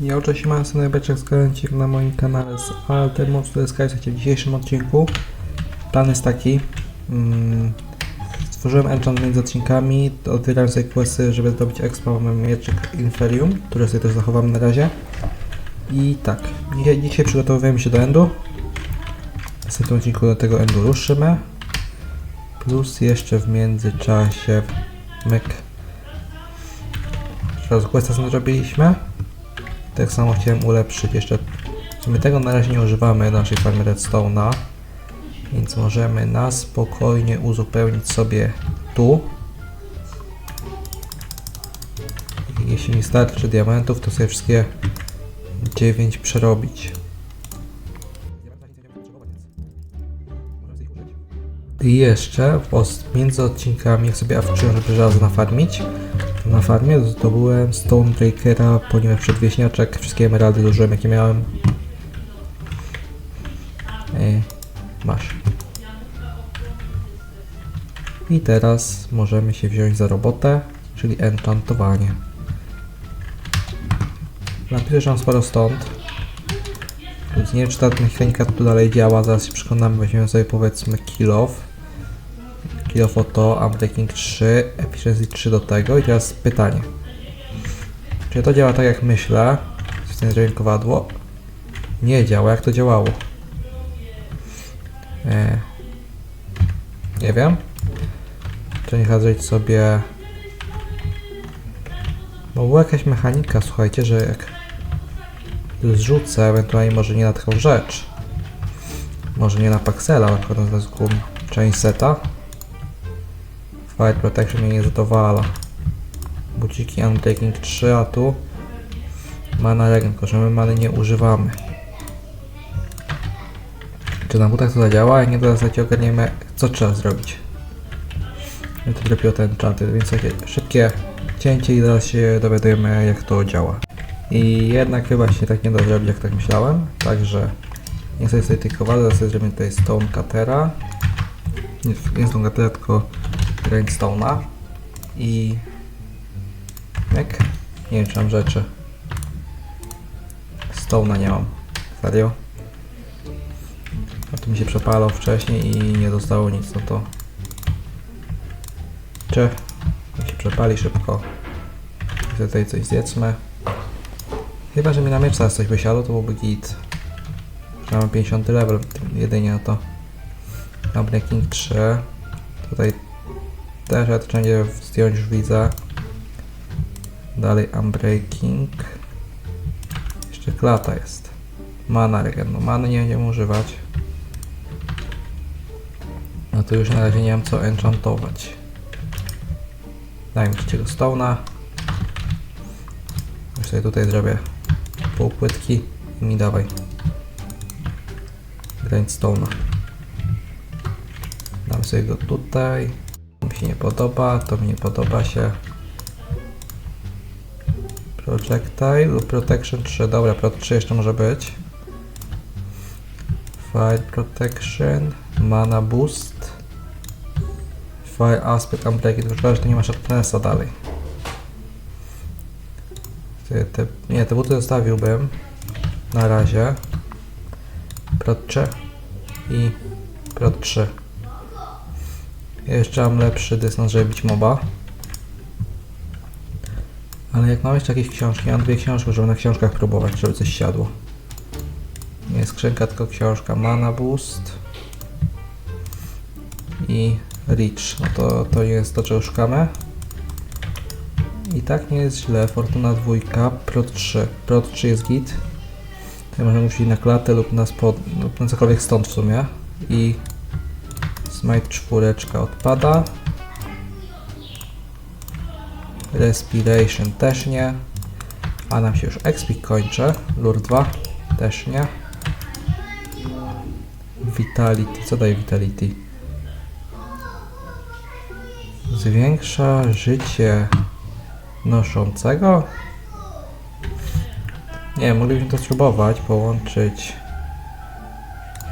Ja oczywiście mam sobie najbeczek skręcik na moim kanale z Altermos, to jest w dzisiejszym odcinku. Plan jest taki. Mm, stworzyłem enchant między odcinkami, otwieram sobie questy, żeby zdobyć expa, mamy mieczyk Inferium, który sobie też zachowamy na razie. I tak, dzisiaj, dzisiaj przygotowujemy się do endu. W następnym odcinku do tego endu ruszymy. Plus jeszcze w międzyczasie myk. Teraz questa zrobiliśmy. Tak samo chciałem ulepszyć jeszcze. Sumie tego na razie nie używamy naszej farmy redstone'a. Więc możemy na spokojnie uzupełnić sobie tu. Jeśli mi starczy diamentów, to sobie wszystkie 9 przerobić. I jeszcze między odcinkami, jak sobie awczyłem, żeby żelazo nafarmić, na farmie zdobyłem Stonebreakera, ponieważ przedwieśniaczek, wszystkie emeraldy zużyłem jakie miałem. Ej, masz. I teraz możemy się wziąć za robotę, czyli enchantowanie. Napiszę, że mam sporo stąd. Więc nie wiem, czy ta mechanika tu dalej działa, zaraz się przekonamy, weźmiemy sobie powiedzmy kill off. Kill off o to, Unbreaking 3, Efficiency 3 do tego i teraz pytanie. Czy to działa tak jak myślę? System zrobiłem kowadło. Nie działa, jak to działało? E, nie wiem. Czy nie zrobić sobie... Bo była jakaś mechanika, słuchajcie, że jak zrzucę, ewentualnie może nie na taką rzecz. Może nie na Paxela, na przykład na część seta. Fire Protection mnie nie zadowala. Buciki Unbreaking 3, a tu Mana Regen, tylko że my many nie używamy. Czy na butach to zadziała? Jak nie, to zasadzie ogarniemy, co trzeba zrobić. I to dopiero ten enchanted, więc takie szybkie cięcie i zaraz się dowiadujemy, jak to działa. I jednak chyba się tak nie da zrobić, jak tak myślałem. Także nie sobie tej kowady, zaraz sobie zrobimy tutaj Stone Cuttera. Nie, nie Stone Cuttera, tylko Grindstone'a. I... Jak? Nie wiem, czy mam rzeczy. Stone'a nie mam. Serio? A tu mi się przepalał wcześniej i nie zostało nic, no to... Czy? Jak się przepali szybko. I tutaj coś zjedzmy. Chyba, że mi na miecz teraz coś wysiadło, to byłby git. Że mamy 50 level jedynie na to. Na Breaking 3. Tutaj też będzie zdjąć już widzę. Dalej Unbreaking. Jeszcze klata jest. Mana regen. No many nie będziemy używać. No to już na razie nie mam co enchantować. Dajmy trzeciego stone'a. Już sobie tutaj zrobię pół płytki i mi dawaj grindstone'a. Dam sobie go tutaj. Się nie podoba, to mi nie podoba się. Projectile lub Protection 3. Dobra, Pro 3 jeszcze może być. Fire Protection, Mana Boost, Fire Aspect Unbreaking. Tylko szkoda, że nie ma Sharpnessa dalej. Te, te, nie, te buty zostawiłbym na razie. Prot 3 i Prot 3. Jeszcze mam lepszy dystans, żeby bić moba. Ale jak mam jeszcze jakieś książki, ja mam dwie książki, żeby na książkach próbować, żeby coś siadło. Nie skrzynka, tylko książka. Mana Boost i Reach. No to, to jest to, czego szukamy. I tak nie jest źle. Fortuna dwójka, Prot 3. Prot 3 jest git. Tutaj możemy musieć na klatę lub na spod, lub na cokolwiek stąd w sumie. I Smite czwóreczka odpada. Respiration też nie. A nam się już Expik kończy. Lure 2 też nie. Vitality. Co daje Vitality? Zwiększa życie noszącego? Nie, moglibyśmy to spróbować, połączyć.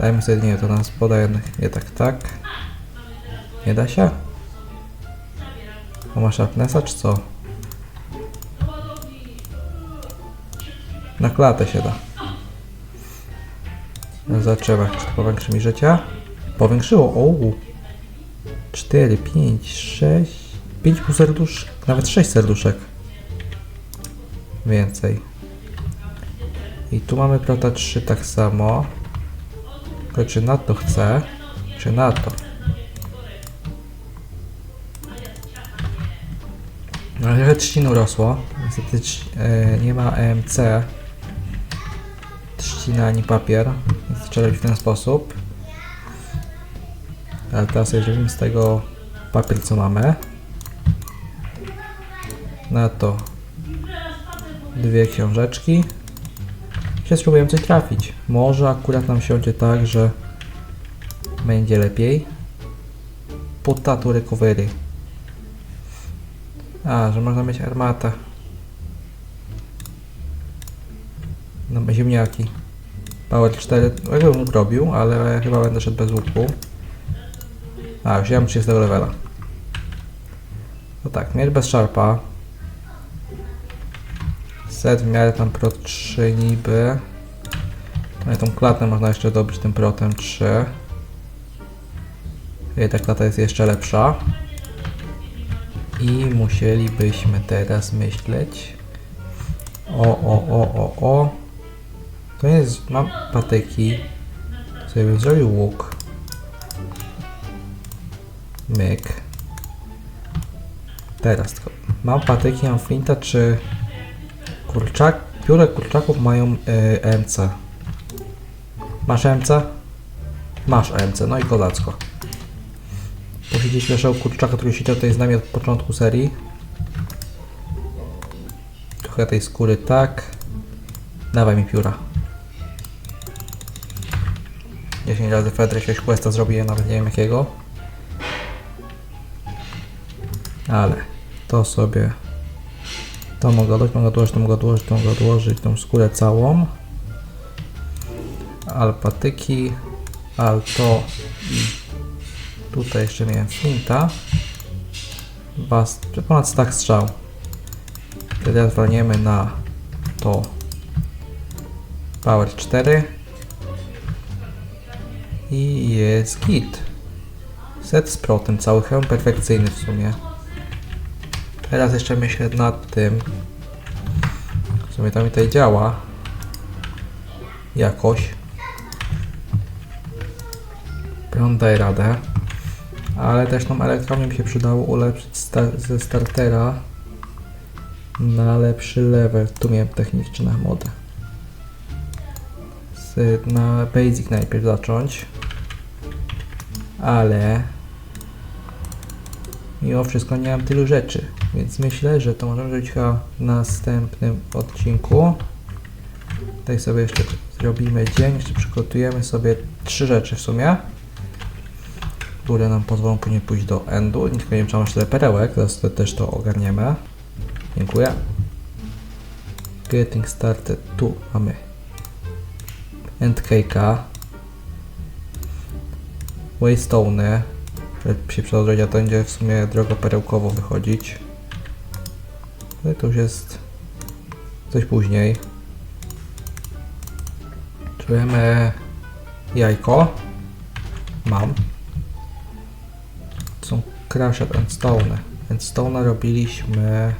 Dajmy sobie, nie, to nas podaje, nie tak, tak. Nie da się? Bo ma sharpnessa, czy co? Na klatę się da. Zobaczymy, czy to powiększy mi życie. Powiększyło, o 4, 5, 6, 5 pół serdusz, nawet 6 serduszek. Więcej. I tu mamy prota 3 tak samo. Tylko czy na to chcę, czy na to? No ale trzcin urosło. Niestety e, nie ma EMC. Trzcina ani papier. Więc trzeba robić w ten sposób. Ale teraz sobie zrobimy z tego papier co mamy. Na to dwie książeczki. Dzisiaj spróbujemy coś trafić. Może akurat nam siądzie tak, że będzie lepiej. Potato recovery. A, że można mieć armatę. No, ziemniaki. Power 4, no, jakbym mógł robił, ale chyba będę szedł bez łuku. A, już ja mam 30 levela. No tak, mieć bez szarpa. Set w miarę tam pro 3 niby. Ale tą klatę można jeszcze dobić tym protem 3. I ta klata jest jeszcze lepsza. I musielibyśmy teraz myśleć. O, o, o, o, o. To jest. Mam patyki. Sobie bym zrobił łuk. Myk. Teraz tylko. Mam patyki, mam flinta, czy kurczak? Pióre kurczaków mają y, EMC. Masz EMC? Masz EMC, no i kozacko. Musicie śmieszał kurczaka, który siedział tutaj z nami od początku serii. Trochę tej skóry tak. Dawaj mi pióra. 10 razy Fedry jakiegoś questa zrobiłem, nawet nie wiem jakiego. Ale to sobie... To mogę odłożyć, mogę odłożyć, to mogę odłożyć, to mogę odłożyć tą skórę całą. Alpatyki, alto i Tutaj jeszcze miałem flinta. Bas, ponad stack strzał. Teraz walniemy na to Power 4 i jest git. Set z protem, cały hełm perfekcyjny w sumie. Teraz jeszcze myślę nad tym. W sumie to mi tutaj działa. Jakoś. Prąd daje radę. Ale też tą elektrownię mi się przydało ulepszyć ze startera na lepszy level. Tu miałem techniczne mody. Z, na basic najpierw zacząć. Ale mimo wszystko nie mam tylu rzeczy. Więc myślę, że to możemy zrobić chyba w następnym odcinku. Tutaj sobie jeszcze zrobimy dzień, jeszcze przygotujemy sobie trzy rzeczy w sumie które nam pozwolą później pójść do endu. Nie tylko nie wiem, czy mam perełek, zaraz to też to ogarniemy. Dziękuję. Getting started. Tu mamy end cake'a. Waystone, które się a to będzie w sumie drogo perełkowo wychodzić. Ale to już jest coś później. Czujemy jajko. Mam są Crushed Endstone. Endstone robiliśmy...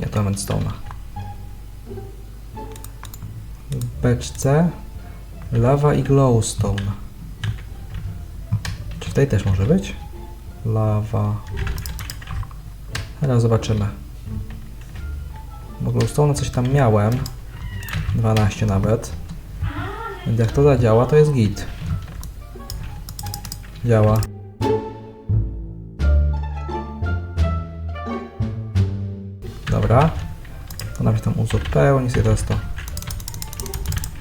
Nie, to Endstone'a. W beczce Lava i Glowstone. Czy tutaj też może być? Lawa. Teraz zobaczymy. Bo Glowstone coś tam miałem. 12 nawet. Więc jak to zadziała, to jest git. Działa. Dobra. To nam się tam uzupełni, sobie teraz to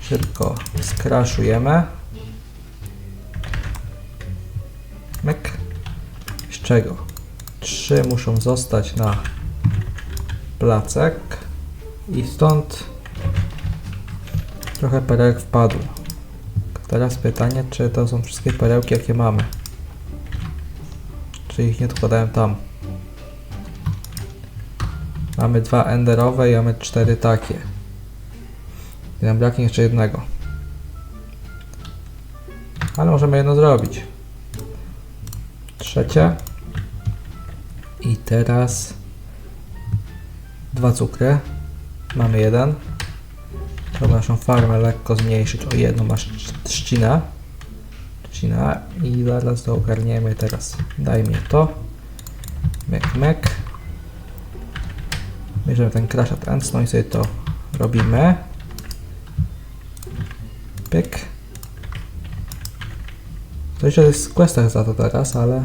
szybko skraszujemy. Myk. Z czego? Trzy muszą zostać na placek i stąd trochę perełek wpadło. Teraz pytanie, czy to są wszystkie perełki, jakie mamy. Czy ich nie odkładałem tam. Mamy dwa enderowe i mamy cztery takie. I nam braknie jeszcze jednego. Ale możemy jedno zrobić. Trzecie. I teraz dwa cukry. Mamy jeden. Trzeba naszą farmę lekko zmniejszyć o jedną masz trzcinę. Trzcinę i zaraz to ogarniemy teraz. Daj mi to. Mek, mek. Bierzemy ten crash at no i sobie to robimy. Pyk. To jeszcze jest w questach za to teraz, ale...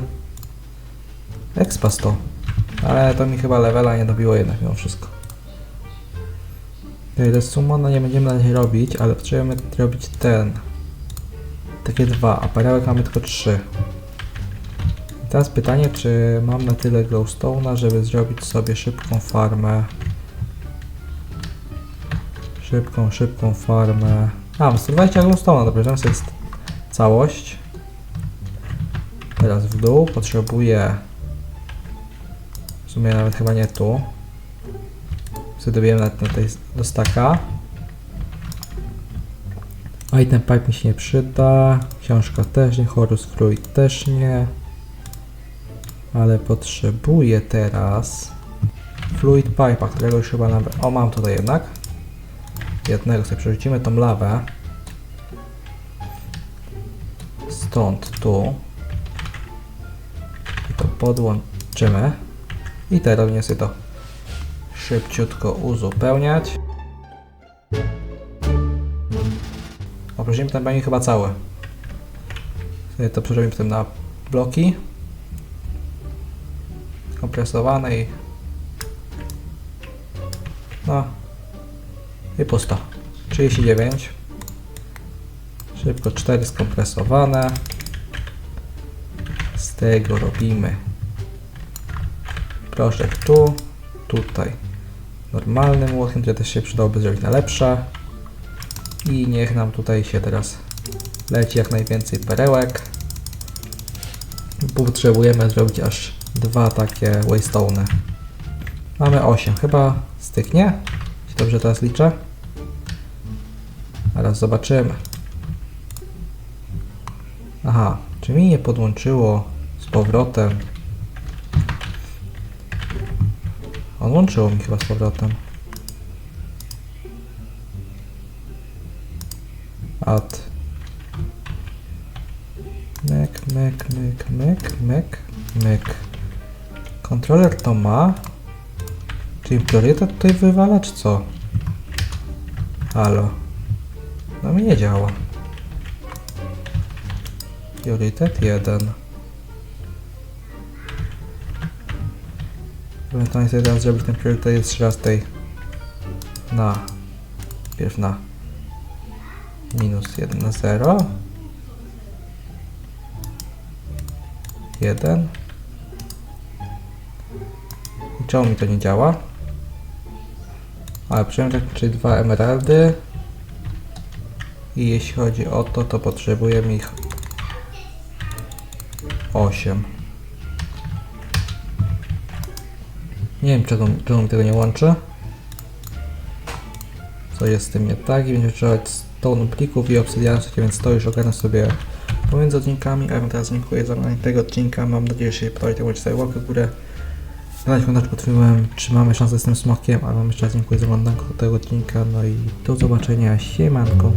Expas to. Ale to mi chyba levela nie dobiło jednak mimo wszystko. Okej, summona nie będziemy na razie robić, ale potrzebujemy robić ten. Takie dwa, a perełek mamy tylko trzy. I teraz pytanie, czy mam na tyle glowstone'a, żeby zrobić sobie szybką farmę. Szybką, szybką farmę. A, mam 120 glowstone'a, dobra, wziąłem sobie st- całość. Teraz w dół potrzebuję... Sumie nawet chyba nie tu. Sobie dobijemy na, na tej, do staka. Item pipe mi się nie przyda. Książka też nie. Horus Fruit też nie. Ale potrzebuję teraz Fluid Pipe'a, którego już chyba nawet... O, mam tutaj jednak. Jednego sobie przerzucimy tą lawę. Stąd tu. I to podłączymy. I teraz nie sobie to szybciutko uzupełniać. Oprosimy ten banik chyba cały. Sobie to przerobimy potem na bloki. Kompresowane i... No. I pusto. 39. Szybko 4 skompresowane. Z tego robimy proszek tu, tutaj normalnym młotkiem, które też się przydałoby zrobić na lepsze. I niech nam tutaj się teraz leci jak najwięcej perełek. Potrzebujemy zrobić aż dwa takie waystone. Mamy 8, chyba styknie. Jeśli dobrze teraz liczę. Zaraz zobaczymy. Aha, czy mi nie podłączyło z powrotem On łączyło mi chyba z powrotem. Add. Mek, mek, mek, mek, mek, mek. Kontroler to ma. Czyli priorytet tutaj wywala, czy co? Halo. No mi nie działa. Priorytet 1. Ewentualnie sobie teraz zrobić ten priorytet jeszcze raz tej na pierw na minus 1 na 0 1 i czemu mi to nie działa? Ale przynajmniej tak, czyli dwa emeraldy. I jeśli chodzi o to, to potrzebujemy ich 8 Nie wiem czego, czemu mi tego nie łączy. Co jest z tym nie tak i będzie trzeba stone plików i obsydianu, więc to już ogarnę sobie pomiędzy odcinkami, a ja wam teraz dziękuję za oglądanie tego odcinka. Mam nadzieję, że się podoba, to łączy łapkę w górę. Zadać komentarz pod filmem, czy mamy szansę z tym smokiem, a wam jeszcze raz dziękuję za oglądanko tego odcinka, no i do zobaczenia, siemanko.